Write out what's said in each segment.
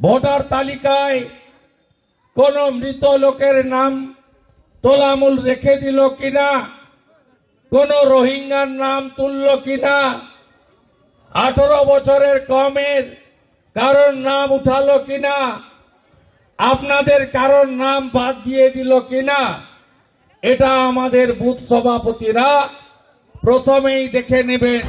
Voter তালিকায় কোন মৃত লোকের নাম তোলামূল রেখে দিল কিনা? কোন রোহিঙ্গার নাম তুলল কিনা? আঠারো বছরের কমের কারোর নাম উঠালো কিনা? আপনাদের কারোর নাম বাদ দিয়ে দিল কিনা? এটা আমাদের বুথ সভাপতিরা প্রথমেই দেখে নেবেন।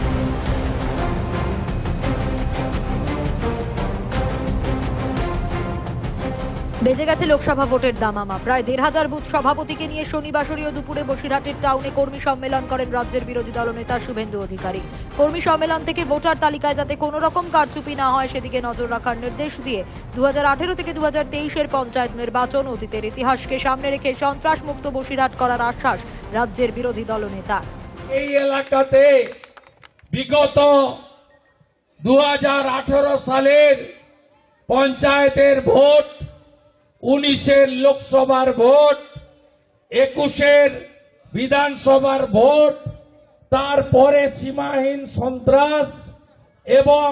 বেজে গেছে লোকসভা ভোটের দামামা প্রায় দেড় হাজার বুথ সভাপতিকে নিয়ে শনিবাসরীয় দুপুরে বসিরহাটের টাউনে কর্মী সম্মেলন করেন রাজ্যের বিরোধী দলনেতা শুভেন্দু অধিকারী। কর্মী সম্মেলন থেকে ভোটার তালিকায় যাতে কোনো রকম কারচুপি না হয়, সেদিকে নজর রাখার নির্দেশ দিয়ে দু থেকে দু তেইশের পঞ্চায়েত নির্বাচন অতীতের ইতিহাসকে সামনে রেখে সন্ত্রাস মুক্ত বসিরহাট করার আশ্বাস রাজ্যের বিরোধী দলনেতা এই এলাকাতে বিগত দু সালের পঞ্চায়েতের ভোট উনিশের লোকসভার ভোট, একুশের বিধানসভার ভোট, তারপরে সীমাহীন সন্ত্রাস এবং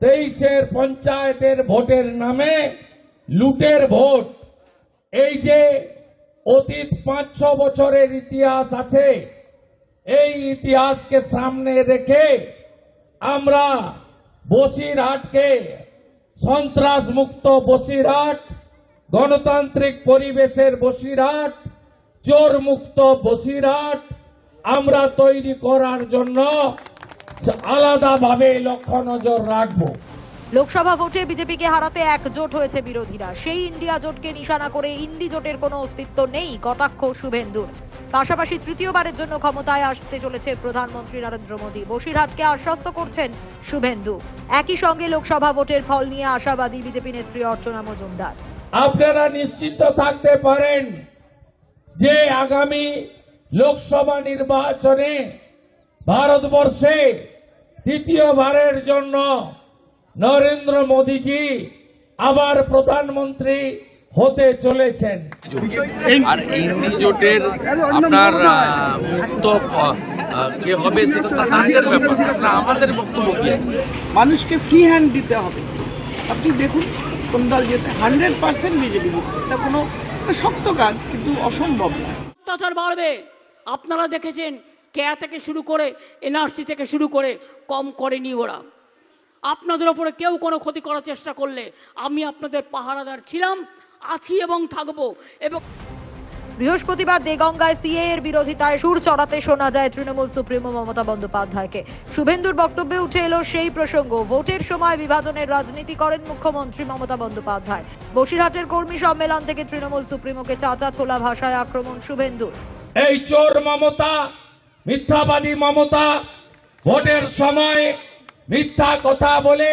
তেইশের পঞ্চায়েতের ভোটের নামে লুটের ভোট। এই যে অতীত পাঁচ ছ বছরের ইতিহাস আছে, এই ইতিহাসকে সামনে রেখে আমরা বসিরহাটকে সন্ত্রাস মুক্ত বসিরহাট গণতান্ত্রিক পরিবেশের বসিরহাট চোর মুক্ত বসিরহাট, আমরা তৈরি করার জন্য আলাদাভাবে লক্ষ্য নজর রাখব। লোকসভা ভোটে বিজেপিকে হারাতে একজোট হয়েছে বিরোধীরা। সেই ইন্ডিয়া জোটকে নিশানা করে ইন্ডি জোটের কোনো অস্তিত্ব নেই, কটাক্ষ শুভেন্দুর। পাশাপাশি তৃতীয়বারের জন্য ক্ষমতায় আসতে চলেছে প্রধানমন্ত্রী নরেন্দ্র মোদী। বসিরহাটকে আশ্বস্ত করছেন শুভেন্দু। একই সঙ্গে লোকসভা ভোটের ফল নিয়ে আশাবাদী বিজেপি নেত্রী অর্চনা মজুমদার। আপনারা নিশ্চিত থাকতে পারেন যে আগামী লোকসভা নির্বাচনে ভারতবর্ষে তৃতীয়বারের জন্য নরেন্দ্র মোদীজি আবার প্রধানমন্ত্রী হতে চলেছেন। আর ইন্ডি জোটের আপনার কে হবে সেটা তাদের ব্যাপার। আমাদের বক্তব্য কি আছে মানুষকে ফ্রি হ্যান্ড দিতে হবে। আপনি দেখুন কোন যেতে হান্ড্রেড পার্সেন্ট বিজেপি এটা কোনো শক্ত কাজ, কিন্তু অসম্ভব নয়। অত্যাচার বাড়বে। আপনারা দেখেছেন কেয়া থেকে শুরু করে এনআরসি থেকে শুরু করে কম করেনি ওরা। আপনাদের ওপরে কেউ কোনো ক্ষতি করার চেষ্টা করলে আমি আপনাদের পাহারাদার ছিলাম, আছি এবং থাকব এবং বৃহস্পতিবার দেগঙ্গায় সিএ এর বিরোধিতায় সুর চড়াতে শোনা যায় তৃণমূল সুপ্রিমো মমতা বন্দ্যোপাধ্যায়কে। শুভেন্দুর বক্তব্যে উঠে এলো সেই প্রসঙ্গ। ভোটের সময় বিভাজনের রাজনীতি করেন মুখ্যমন্ত্রী মমতা বন্দ্যোপাধ্যায়। বসিরহাটের কর্মী সম্মেলন থেকে তৃণমূল সুপ্রিমোকে চাচা ছোলা ভাষায় আক্রমণ শুভেন্দুর। এই চোর মমতা, মিথ্যাবাদী মমতা, ভোটের সময় মিথ্যা কথা বলে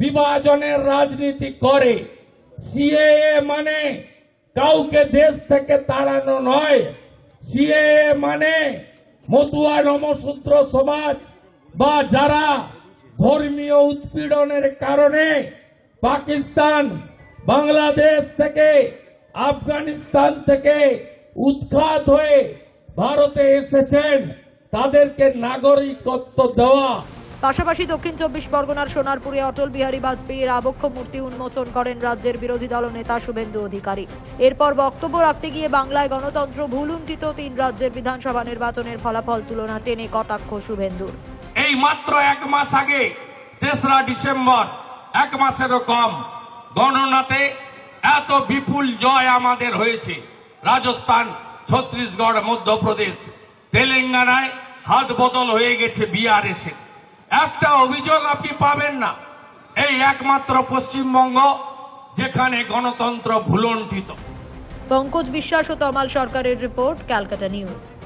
বিভাজনের রাজনীতি করে। সিএএ মানে কাউকে দেশ থেকে তাড়ানো নয়। সিএএ মানে মতুয়া নমসূত্র সমাজ বা যারা ধর্মীয় উৎপীড়নের কারণে পাকিস্তান, বাংলাদেশ থেকে, আফগানিস্তান থেকে উৎখাত হয়ে ভারতে এসেছেন, তাদেরকে নাগরিকত্ব দেওয়া পাশাপাশি দক্ষিণ চব্বিশ পরগনার সোনারপুরে অটল বিহারী বাজপেয়ীর আবক্ষ মূর্তি উন্মোচন করেন রাজ্যের বিরোধী দলনেতা শুভেন্দু অধিকারী। এরপর বক্তব্য রাখতে গিয়ে বাংলায় গণতন্ত্র ভুলুণ্ঠিত তিন রাজ্যের বিধানসভা নির্বাচনের ফলাফল তুলনা টেনে কটাক্ষ শুভেন্দুর। এই মাত্র এক মাস আগে, তেসরা ডিসেম্বর, এক মাসেরও কম, গণনাতে এত বিপুল জয় আমাদের হয়েছে। রাজস্থান, ছত্তিশগড়, মধ্যপ্রদেশ, তেলেঙ্গানায় হাত বদল হয়ে গেছে বিআরএস এর একটা অভিযোগ আপনি পাবেন না। এই একমাত্র পশ্চিমবঙ্গ যেখানে গণতন্ত্র ভুলণ্ঠিত। পঙ্কজ বিশ্বাস ও তমাল সরকারের রিপোর্ট, ক্যালকাটা নিউজ।